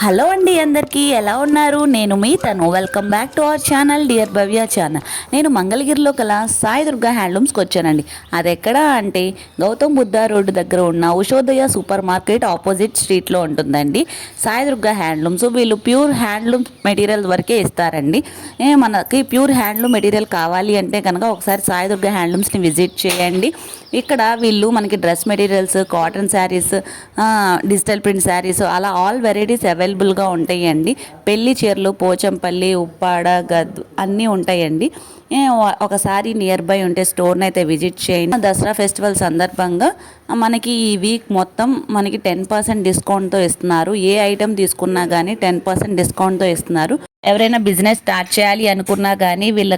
Hello అండి అందరికీ ఎలా ఉన్నారు? నేను మీ తను. Welcome back to our channel dear Bhavya channel నేను మంగళగిరిలో కల సాయి దుర్గా హ్యాండ్లూమ్స్కి వచ్చానండి. అది ఎక్కడ అంటే గౌతమ్ బుద్ధ రోడ్డు దగ్గర ఉన్న ఉషోదయ సూపర్ మార్కెట్ ఆపోజిట్ స్ట్రీట్లో ఉంటుందండి. సాయి దుర్గా హ్యాండ్లూమ్స్ వీళ్ళు ప్యూర్ హ్యాండ్లూమ్ మెటీరియల్ వరకే ఇస్తారండి. మనకి ప్యూర్ హ్యాండ్లూమ్ మెటీరియల్ కావాలి అంటే కనుక ఒకసారి సాయి దుర్గా హ్యాండ్లూమ్స్ని విజిట్ చేయండి. ఇక్కడ వీళ్ళు మనకి dress materials cotton saris digital print saris అలా ఆల్ వెరైటీస్ అవైలబుల్గా ఉంటాయండి. పెళ్ళి చీరలు పోచంపల్లి ఉప్పాడ గద్ అన్నీ ఉంటాయండి. ఒకసారి నియర్ బై ఉంటే స్టోర్ని అయితే విజిట్ చేయండి. దసరా ఫెస్టివల్ సందర్భంగా మనకి ఈ వీక్ మొత్తం మనకి టెన్ పర్సెంట్ డిస్కౌంట్తో ఇస్తున్నారు. ఏ ఐటెం తీసుకున్నా కానీ టెన్ పర్సెంట్ డిస్కౌంట్తో ఇస్తున్నారు. ఎవరైనా బిజినెస్ స్టార్ట్ చేయాలి అనుకున్నా కానీ వీళ్ళ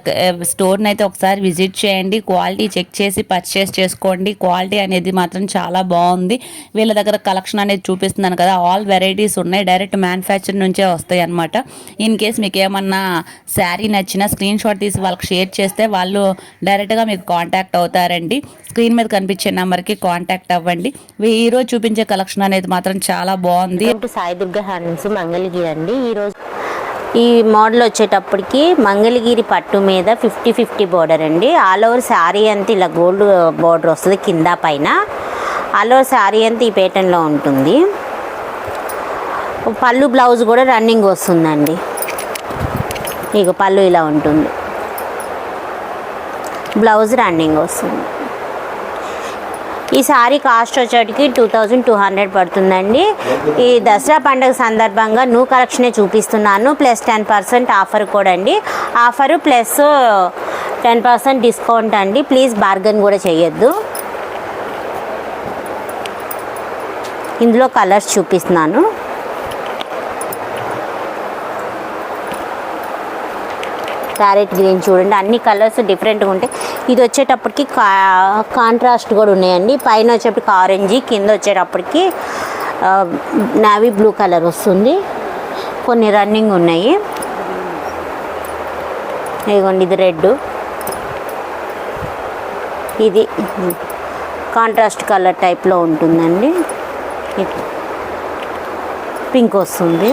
స్టోర్ని అయితే ఒకసారి విజిట్ చేయండి క్వాలిటీ చెక్ చేసి పర్చేస్ చేసుకోండి. క్వాలిటీ అనేది మాత్రం చాలా బాగుంది. వీళ్ళ దగ్గర కలెక్షన్ అనేది చూపిస్తున్నాను కదా ఆల్ వెరైటీస్ ఉన్నాయి. డైరెక్ట్ మ్యానుఫ్యాక్చర్ నుంచే వస్తాయి అనమాట ఇన్ కేస్ మీకు ఏమన్నా శారీ నచ్చిన స్క్రీన్ షాట్ తీసి వాళ్ళకి షేర్ చేస్తే వాళ్ళు డైరెక్ట్గా మీకు కాంటాక్ట్ అవుతారండి. స్క్రీన్ మీద కనిపించే నెంబర్కి కాంటాక్ట్ అవ్వండి. ఈరోజు చూపించే కలెక్షన్ అనేది మాత్రం చాలా బాగుంది. సాయి దుర్గా హ్యాండ్స్ మంగళగిరి అండి. ఈరోజు ఈ మోడల్ వచ్చేటప్పటికి మంగళగిరి పట్టు మీద ఫిఫ్టీ ఫిఫ్టీ బోర్డర్ అండి. ఆల్ ఓవర్ శారీ అంతా ఇలా గోల్డ్ బోర్డర్ వస్తుంది కింద పైన. ఆల్ ఓవర్ శారీ అంతా ఈ పేటర్న్లో ఉంటుంది. పళ్ళు బ్లౌజ్ కూడా రన్నింగ్ వస్తుందండి. ఇక పళ్ళు ఇలా ఉంటుంది. బ్లౌజ్ రన్నింగ్ వస్తుంది. ఈ సారీ కాస్ట్ వచ్చేటికి టూ థౌజండ్ టూ హండ్రెడ్ పడుతుందండి. ఈ దసరా పండుగ సందర్భంగా న్యూ కలెక్షనే చూపిస్తున్నాను. ప్లస్ టెన్ పర్సెంట్ ఆఫర్ కూడా అండి. Offer plus ten percent discount అండి. ప్లీజ్ బార్గెన్ కూడా చేయొద్దు. ఇందులో కలర్స్ చూపిస్తున్నాను. క్యారెట్ గ్రీన్ చూడండి. అన్ని కలర్స్ డిఫరెంట్గా ఉంటాయి. ఇది వచ్చేటప్పటికి కా కాంట్రాస్ట్ కూడా ఉన్నాయండి. పైన వచ్చేటప్పటికి ఆరెంజ్ కింద వచ్చేటప్పటికి నావీ బ్లూ కలర్ వస్తుంది. కొన్ని రన్నింగ్ ఉన్నాయి. ఇదిగోండి ఇది రెడ్ ఇది కాంట్రాస్ట్ కలర్ టైప్లో ఉంటుందండి. పింక్ వస్తుంది.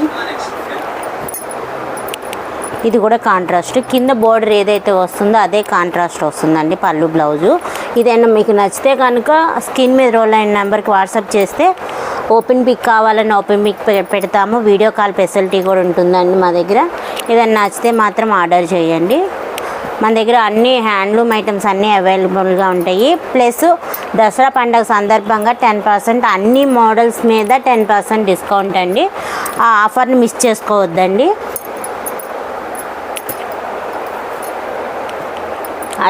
ఇది కూడా కాంట్రాస్ట్. కింద బోర్డర్ ఏదైతే వస్తుందో అదే కాంట్రాస్ట్ వస్తుందండి పళ్ళు బ్లౌజు. ఇదైనా మీకు నచ్చితే కనుక స్కిన్ మీద రోల్ అయిన నెంబర్కి వాట్సాప్ చేస్తే ఓపెన్ పిక్ కావాలని ఓపెన్ పిక్ పె- పెడతాము. వీడియో కాల్ ఫెసిలిటీ కూడా ఉంటుందండి మా దగ్గర. ఏదైనా నచ్చితే మాత్రం ఆర్డర్ చేయండి. మన దగ్గర అన్ని హ్యాండ్లూమ్ ఐటమ్స్ అన్నీ అవైలబుల్గా ఉంటాయి. ప్లస్ దసరా పండుగ సందర్భంగా టెన్ పర్సెంట్ అన్ని మోడల్స్ మీద టెన్ పర్సెంట్ డిస్కౌంట్ అండి. ఆ ఆఫర్ని మిస్ చేసుకోవద్దండి.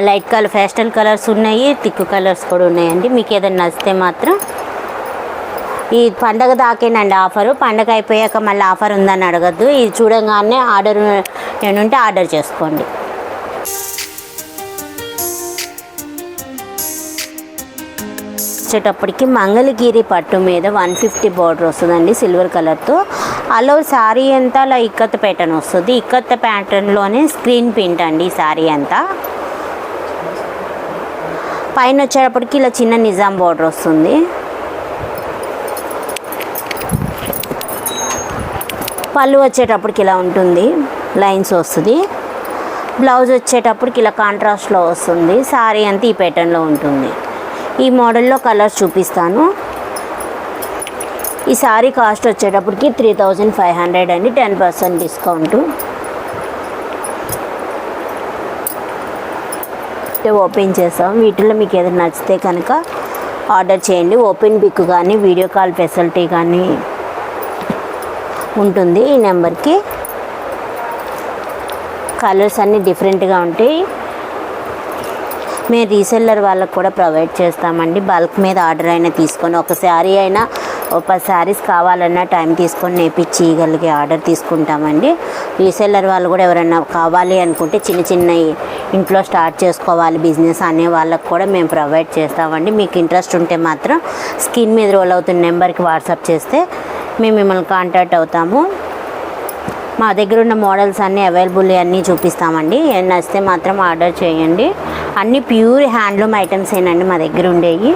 లైట్ కలర్ ఫేస్టల్ కలర్స్ ఉన్నాయి థిక్ కలర్స్ కూడా ఉన్నాయండి. మీకు ఏదైనా నచ్చితే మాత్రం ఈ పండగ దాకేనండి ఆఫరు. పండగ అయిపోయాక మళ్ళీ ఆఫర్ ఉందని అడగద్దు. ఇది చూడగానే ఆర్డర్ ఏముంటే ఆర్డర్ చేసుకోండి. వచ్చేటప్పటికి మంగళగిరి పట్టు మీద వన్ ఫిఫ్టీ బార్డర్ వస్తుందండి సిల్వర్ కలర్తో. అలో శారీ అంతా అలా ఇక్కత్త ప్యాటర్న్ వస్తుంది. ఇక్కత్త ప్యాటర్న్లోనే స్క్రీన్ ప్రింట్ అండి ఈ శారీ అంతా. పైన వచ్చేటప్పటికి ఇలా చిన్న నిజాం బార్డర్ వస్తుంది. పళ్ళు వచ్చేటప్పటికి ఇలా ఉంటుంది. లైన్స్ వస్తుంది. బ్లౌజ్ వచ్చేటప్పటికి ఇలా కాంట్రాస్ట్లో వస్తుంది. సారీ అంతా ఈ ప్యాటర్న్లో ఉంటుంది. ఈ మోడల్లో కలర్స్ చూపిస్తాను. ఈ సారీ కాస్ట్ వచ్చేటప్పటికి త్రీ థౌజండ్ ఫైవ్ హండ్రెడ్ అండి. టెన్ పర్సెంట్ డిస్కౌంట్ ఓపెన్ చేస్తాం. వీటిలో మీకు ఏదైనా నచ్చితే కనుక ఆర్డర్ చేయండి. ఓపెన్ బిక్ కానీ వీడియో కాల్ ఫెసిలిటీ కానీ ఉంటుంది ఈ నెంబర్కి. కలర్స్ అన్నీ డిఫరెంట్గా ఉంటాయి. మేము రీసెల్లర్ వాళ్ళకు కూడా ప్రొవైడ్ చేస్తామండి. బల్క్ మీద ఆర్డర్ అయినా తీసుకొని ఒక శారీ అయినా ఒక పది శారీస్ కావాలన్నా టైం తీసుకొని నేర్పించి ఇవ్వగలిగే ఆర్డర్ తీసుకుంటామండి. రీసెల్లర్ వాళ్ళు కూడా ఎవరైనా కావాలి అనుకుంటే చిన్న చిన్న ఇంట్లో స్టార్ట్ చేసుకోవాలి బిజినెస్ అనే వాళ్ళకు కూడా మేము ప్రొవైడ్ చేస్తామండి. మీకు ఇంట్రెస్ట్ ఉంటే మాత్రం స్క్రీన్ మీద రోల్ అవుతున్న నెంబర్కి వాట్సాప్ చేస్తే మేము మిమ్మల్ని కాంటాక్ట్ అవుతాము. మా దగ్గర ఉన్న మోడల్స్ అన్నీ అవైలబుల్ అన్నీ చూపిస్తామండి. ఏం నచ్చితే మాత్రం ఆర్డర్ చేయండి. అన్నీ ప్యూర్ హ్యాండ్లూమ్ ఐటమ్స్ ఏనండి మా దగ్గర ఉండేవి.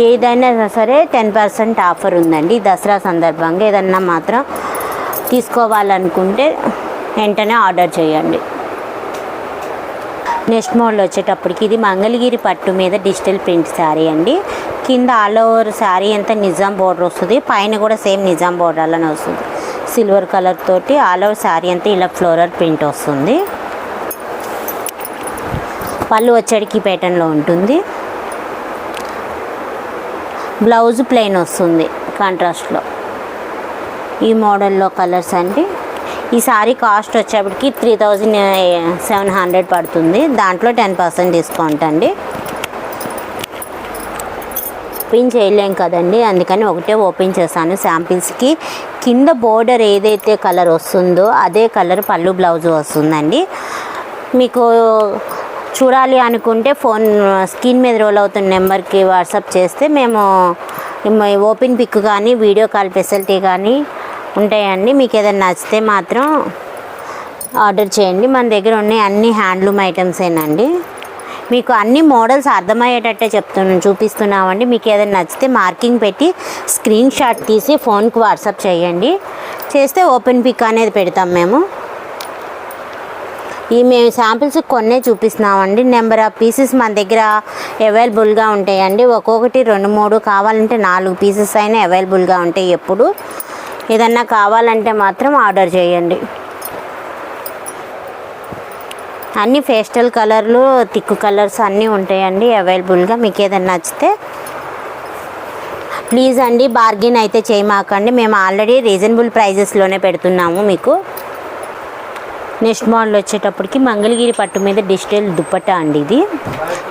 ఏదైనా సరే టెన్ పర్సెంట్ ఆఫర్ ఉందండి. దసరా సందర్భంగా ఏదన్నా మాత్రం తీసుకోవాలనుకుంటే వెంటనే ఆర్డర్ చేయండి. నెక్స్ట్ మోడల్ వచ్చేటప్పటికి ఇది మంగళగిరి పట్టు మీద డిజిటల్ ప్రింట్ శారీ అండి. కింద ఆల్ ఓవర్ శారీ అంతా నిజాం బోర్డర్ వస్తుంది. పైన కూడా సేమ్ నిజాం బోర్డర్ అలానే వస్తుంది. సిల్వర్ కలర్ తోటి ఆల్ ఓవర్ శారీ అంతా ఇలా ఫ్లోరల్ ప్రింట్ వస్తుంది. పళ్ళు వచ్చేటికి ప్యాటర్న్లో ఉంటుంది. బ్లౌజ్ ప్లెయిన్ వస్తుంది కాంట్రాస్ట్లో. ఈ మోడల్లో కలర్స్ అండి ఈ సారీ కాస్ట్ వచ్చేప్పటికి త్రీ థౌజండ్ సెవెన్ హండ్రెడ్ పడుతుంది. దాంట్లో టెన్ పర్సెంట్ డిస్కౌంట్ అండి. ఓపెన్ చేయలేం కదండి అందుకని ఒకటే ఓపెన్ చేశాను. శాంపిల్స్కి కింద బోర్డర్ ఏదైతే కలర్ వస్తుందో అదే కలర్ పళ్ళు బ్లౌజ్ వస్తుందండి. మీకు చూడాలి అనుకుంటే ఫోన్ స్క్రీన్ మీద రోల్ అవుతున్న నెంబర్కి వాట్సాప్ చేస్తే మేము ఓపెన్ పిక్ కానీ వీడియో కాల్ ఫెసిలిటీ కానీ ఉంటాయండి. మీకు ఏదైనా నచ్చితే మాత్రం ఆర్డర్ చేయండి. మన దగ్గర ఉన్నాయి అన్ని హ్యాండ్లూమ్ ఐటమ్సేనండి. మీకు అన్ని మోడల్స్ అర్థమయ్యేటట్టే చెప్తున్నాను చూపిస్తున్నామండి. మీకు ఏదైనా నచ్చితే మార్కింగ్ పెట్టి స్క్రీన్ షాట్ తీసి ఫోన్కి వాట్సాప్ చేయండి. చేస్తే ఓపెన్ పిక్ అనేది పెడతాం మేము. ఈ మేము శాంపిల్స్ కొన్నే చూపిస్తున్నామండి. నెంబర్ ఆఫ్ పీసెస్ మన దగ్గర అవైలబుల్గా ఉంటాయండి. ఒక్కొక్కటి రెండు మూడు కావాలంటే నాలుగు పీసెస్ అయినా అవైలబుల్గా ఉంటాయి ఎప్పుడు. ఏదన్నా కావాలంటే మాత్రం ఆర్డర్ చేయండి. అన్ని ఫేస్టల్ కలర్లు తిక్కు కలర్స్ అన్నీ ఉంటాయండి. అవైలబుల్గా మీకు ఏదైనా నచ్చితే. ప్లీజ్ అండి బార్గెన్ అయితే చేయమాకండి. మేము ఆల్రెడీ రీజనబుల్ ప్రైజెస్లోనే పెడుతున్నాము మీకు. నెక్స్ట్ మోడల్ వచ్చేటప్పటికి మంగళగిరి పట్టు మీద డిజిటల్ దుప్పట్ట అండి ఇది.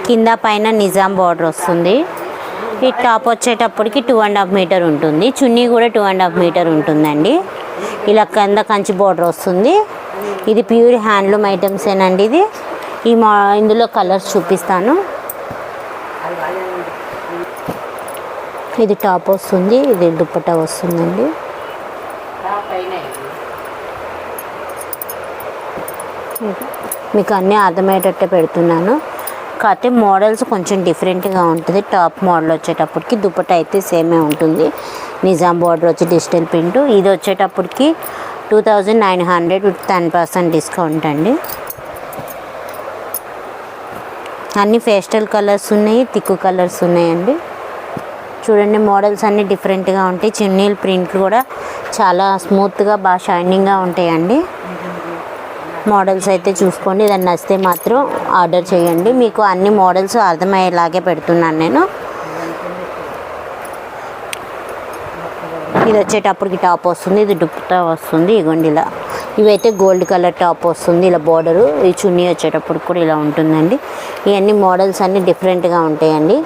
కింద పైన నిజాం బార్డర్ వస్తుంది. ఈ టాప్ వచ్చేటప్పటికి టూ అండ్ హాఫ్ మీటర్ ఉంటుంది. చున్నీ కూడా టూ అండ్ హాఫ్ మీటర్ ఉంటుందండి. ఇలా కింద కంచి బార్డర్ వస్తుంది. ఇది ప్యూర్ హ్యాండ్లూమ్ ఐటమ్స్ ఏనండి ఇది. ఈ మా ఇందులో కలర్స్ చూపిస్తాను. ఇది టాప్ వస్తుంది. ఇది దుప్పట్ట వస్తుందండి. మీకు అన్నీ అర్థమయ్యేటట్టే పెడుతున్నాను. కాకపోతే మోడల్స్ కొంచెం డిఫరెంట్గా ఉంటుంది. టాప్ మోడల్ వచ్చేటప్పటికి దుప్పట అయితే సేమే ఉంటుంది. నిజాం బార్డర్ వచ్చి డిజిటల్ ప్రింట్. ఇది వచ్చేటప్పటికి two thousand nine hundred with ten percent discount అండి. అన్ని ఫేస్టల్ కలర్స్ ఉన్నాయి తిక్కు కలర్స్ ఉన్నాయండి. చూడండి మోడల్స్ అన్నీ డిఫరెంట్గా ఉంటాయి. చున్నీల ప్రింట్లు కూడా చాలా స్మూత్గా బాగా షైనింగ్గా ఉంటాయండి. మోడల్స్ అయితే చూసుకోండి. దాన్ని నచ్చితే మాత్రం ఆర్డర్ చేయండి. మీకు అన్ని మోడల్స్ అర్థమయ్యేలాగే పెడుతున్నాను నేను. ఇది వచ్చేటప్పటికి టాప్ వస్తుంది. ఇది దుప్పటా వస్తుంది. ఇగోండి ఇలా. ఇవైతే గోల్డ్ కలర్ టాప్ వస్తుంది. ఇలా బార్డరు. ఈ చున్నీ వచ్చేటప్పుడు కూడా ఇలా ఉంటుందండి. ఇవన్నీ మోడల్స్ అన్నీ డిఫరెంట్గా ఉంటాయండి.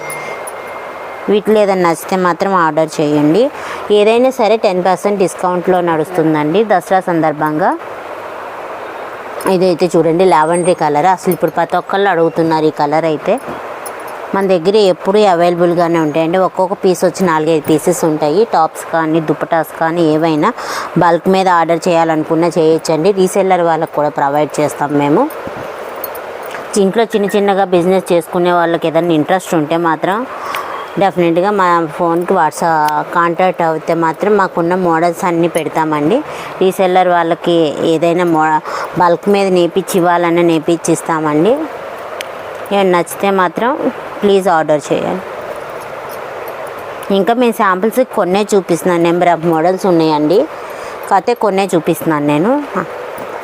వీటిలో ఏదైనా నచ్చితే మాత్రం ఆర్డర్ చేయండి. ఏదైనా సరే టెన్ పర్సెంట్ డిస్కౌంట్లో నడుస్తుందండి దసరా సందర్భంగా. ఇదైతే చూడండి లావెండరీ కలర్? అసలు ఇప్పుడు ప్రతి ఒక్కళ్ళు అడుగుతున్నారు ఈ కలర్ అయితే. మన దగ్గర ఎప్పుడు అవైలబుల్గానే ఉంటాయండి. ఒక్కొక్క పీస్ వచ్చి నాలుగైదు పీసెస్ ఉంటాయి. టాప్స్ కానీ దుపటాస్ కానీ ఏవైనా బల్క్ మీద ఆర్డర్ చేయాలనుకున్నా చేయొచ్చండి. రీసెల్లర్ వాళ్ళకి కూడా ప్రొవైడ్ చేస్తాం మేము. ఇంట్లో చిన్న చిన్నగా బిజినెస్ చేసుకునే వాళ్ళకి ఏదైనా ఇంట్రెస్ట్ ఉంటే మాత్రం డెఫినెట్గా మా ఫోన్కి వాట్సాప్ కాంటాక్ట్ అవుతే మాత్రం మాకున్న మోడల్స్ అన్నీ పెడతామండి. రీసెల్లర్ వాళ్ళకి ఏదైనా మో బల్క్ మీద నేపించి ఇవ్వాలన్నా నేపించి ఇస్తామండి ఏమైనా నచ్చితే మాత్రం ప్లీజ్ ఆర్డర్ చేయండి. ఇంకా మేము శాంపిల్స్ కొన్నే చూపిస్తున్నాను. నెంబర్ ఆఫ్ మోడల్స్ ఉన్నాయండి. కాకపోతే కొన్నే చూపిస్తున్నాను నేను.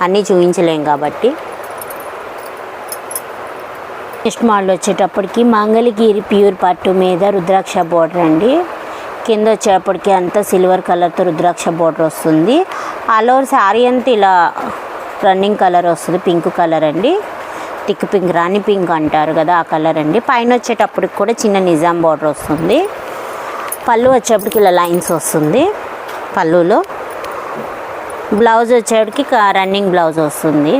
అన్నీ చూపించలేం కాబట్టి. నెక్స్ట్ మోడల్ వచ్చేటప్పటికి మంగళగిరి ప్యూర్ పట్టు మీద రుద్రాక్ష బోర్డర్ అండి. కింద వచ్చేటప్పటికి అంతా సిల్వర్ కలర్తో రుద్రాక్ష బోర్డర్ వస్తుంది. ఆల్ ఓవర్ శారీ అంతా ఇలా రన్నింగ్ కలర్ వస్తుంది పింక్ కలర్ అండి. టిక్ పింక్ రాణి పింక్ అంటారు కదా ఆ కలర్ అండి. పైన వచ్చేటప్పటికి కూడా చిన్న నిజాం బార్డర్ వస్తుంది. పళ్ళు వచ్చేప్పటికి ఇలా లైన్స్ వస్తుంది పళ్ళులో. బ్లౌజ్ వచ్చేప్పటికి రన్నింగ్ బ్లౌజ్ వస్తుంది.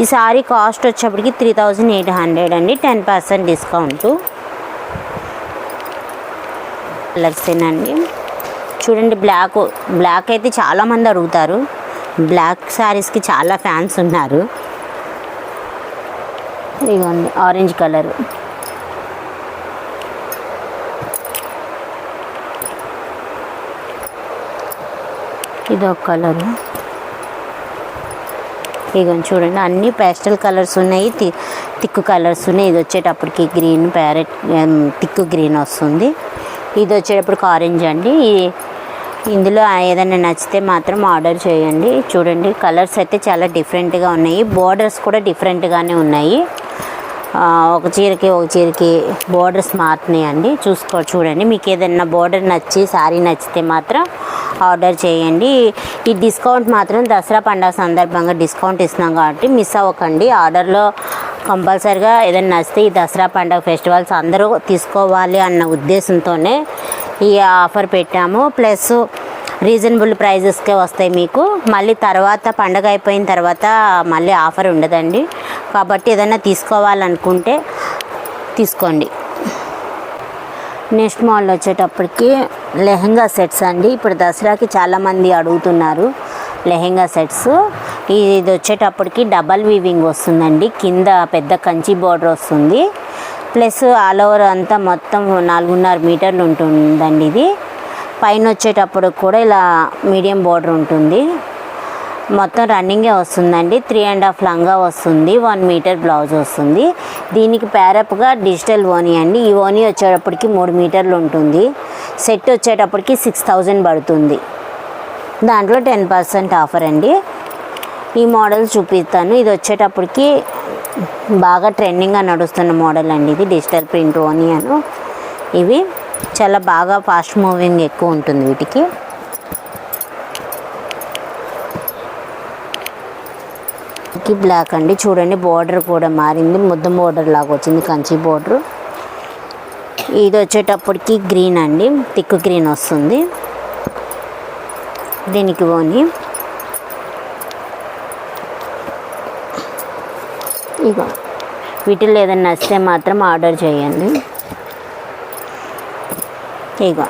ఈ సారీ కాస్ట్ వచ్చేప్పటికి త్రీ థౌజండ్ ఎయిట్ హండ్రెడ్ అండి. Ten percent discount. కలర్సేనండి చూడండి బ్లాక్ బ్లాక్ అయితే చాలామంది అడుగుతారు. బ్లాక్ శారీస్కి చాలా ఫ్యాన్స్ ఉన్నారు. ఇదిగోండి ఆరెంజ్ కలర్ ఇదొక కలరు ఇదిగో చూడండి అన్ని పేస్టల్ కలర్స్ ఉన్నాయి తి తిక్కు కలర్స్ ఉన్నాయి. ఇది వచ్చేటప్పటికి గ్రీన్ ప్యారెట్ తిక్కు గ్రీన్ వస్తుంది. ఇది వచ్చేటప్పటికి ఆరెంజ్ అండి. ఈ- ఇందులో ఏదైనా నచ్చితే మాత్రం ఆర్డర్ చేయండి. చూడండి కలర్స్ అయితే చాలా డిఫరెంట్గా ఉన్నాయి. బోర్డర్స్ కూడా డిఫరెంట్గానే ఉన్నాయి. ఒక చీరకి ఒక చీరకి బోర్డర్స్ మారుతున్నాయండి. చూసుకో చూడండి మీకు ఏదైనా బోర్డర్ నచ్చి శారీ నచ్చితే మాత్రం ఆర్డర్ చేయండి. ఈ డిస్కౌంట్ మాత్రం దసరా పండుగ సందర్భంగా డిస్కౌంట్ ఇస్తున్నాం కాబట్టి మిస్ అవ్వకండి. ఆర్డర్లో కంపల్సరిగా ఏదైనా నచ్చితే ఈ దసరా పండుగ ఫెస్టివల్స్ అందరూ తీసుకోవాలి అన్న ఉద్దేశంతోనే ఈ ఆఫర్ పెట్టాము. ప్లస్ రీజనబుల్ ప్రైజెస్కే వస్తాయి మీకు. మళ్ళీ తర్వాత పండగ అయిపోయిన తర్వాత మళ్ళీ ఆఫర్ ఉండదండి. కాబట్టి ఏదైనా తీసుకోవాలనుకుంటే తీసుకోండి. నెక్స్ట్ మోడల్ వచ్చేటప్పటికి లెహంగా సెట్స్ అండి. ఇప్పుడు దసరాకి చాలామంది అడుగుతున్నారు లెహంగా సెట్స్. ఇది వచ్చేటప్పటికి డబల్ వీవింగ్ వస్తుందండి. కింద పెద్ద కంచి బోర్డర్ వస్తుంది. ప్లస్ ఆల్ ఓవర్ అంతా మొత్తం నాలుగున్నర మీటర్లు ఉంటుందండి ఇది. పైన వచ్చేటప్పుడు కూడా ఇలా మీడియం బోర్డర్ ఉంటుంది. మొత్తం రన్నింగే వస్తుందండి. త్రీ అండ్ హాఫ్ లంగా వస్తుంది. వన్ మీటర్ బ్లౌజ్ వస్తుంది. దీనికి ప్యారప్గా డిజిటల్ ఓనీ అండి. ఈ ఓనీ వచ్చేటప్పటికి మూడు మీటర్లు ఉంటుంది. సెట్ వచ్చేటప్పటికి సిక్స్ థౌజండ్ పడుతుంది. దాంట్లో టెన్ పర్సెంట్ ఆఫర్ అండి. ఈ మోడల్ చూపిస్తాను. ఇది వచ్చేటప్పటికి బాగా ట్రెండింగ్గా నడుస్తున్న మోడల్ అండి ఇది. డిజిటల్ ప్రింట్ ఓనీ అను. ఇవి చాలా బాగా ఫాస్ట్ మూవింగ్ ఎక్కువ ఉంటుంది వీటికి. కి బ్లాక్ అండి. చూడండి బోర్డర్ కూడా మారింది. ముద్ద బార్డర్ లాగా వచ్చింది కంచి బోర్డర్ ఇది వచ్చేటప్పటికి గ్రీన్ అండి. థిక్ గ్రీన్ వస్తుంది. దీనికి పోని ఇక వీటిలో ఏదైనా నచ్చితే మాత్రం ఆర్డర్ చేయండి. ఇక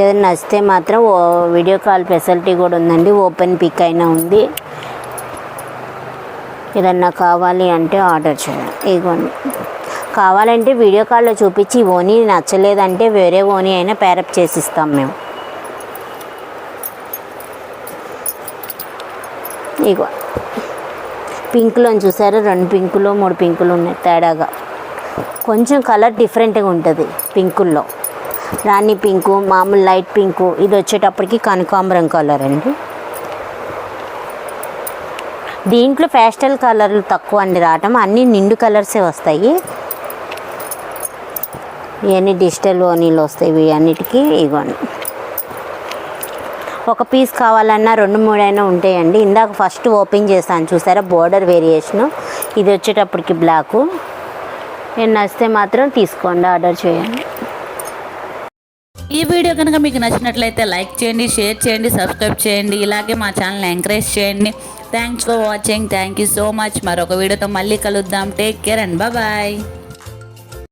ఏదైనా నచ్చితే మాత్రం ఓ వీడియో కాల్ ఫెసిలిటీ కూడా ఉందండి. ఓపెన్ పిక్ అయినా ఉంది. ఏదన్నా కావాలి అంటే ఆర్డర్ చేయండి. ఇగోండి. కావాలంటే వీడియో కాల్లో చూపించి ఓనీ నచ్చలేదంటే వేరే ఓనీ అయినా పేరప్ చేసి ఇస్తాం మేము. ఇగో. పింక్లో చూసారా? రెండు పింకులు మూడు పింకులు ఉన్నాయి తేడాగా. కొంచెం కలర్ డిఫరెంట్గా ఉంటుంది పింకుల్లో. రాణి పింకు మామూలు లైట్ పింకు ఇది వచ్చేటప్పటికి కనకాంబరం కలర్ అండి. దీంట్లో ప్యాస్టల్ కలర్లు తక్కువ అండి రావటం. అన్నీ నిండు కలర్సే వస్తాయి. ఇవన్నీ డిజిటల్ ఓనీలు వస్తాయి ఇవి అన్నిటికీ ఇవ్వండి. ఒక పీస్ కావాలన్నా రెండు మూడైనా ఉంటాయండి. ఇందాక ఫస్ట్ ఓపెన్ చేశాను చూసారా? బోర్డర్ వేరియేషను ఇది వచ్చేటప్పటికి బ్లాకు నేను నచ్చితే మాత్రం తీసుకోండి ఆర్డర్ చేయండి. ఈ వీడియో కనుక మీకు నచ్చినట్లయితే లైక్ చేయండి షేర్ చేయండి సబ్స్క్రైబ్ చేయండి. ఇలాగే మా ఛానల్ ఎంకరేజ్ చేయండి. Thanks for watching thank you so much మరొక వీడియోతో మళ్ళీ కలుద్దాం. Take care and bye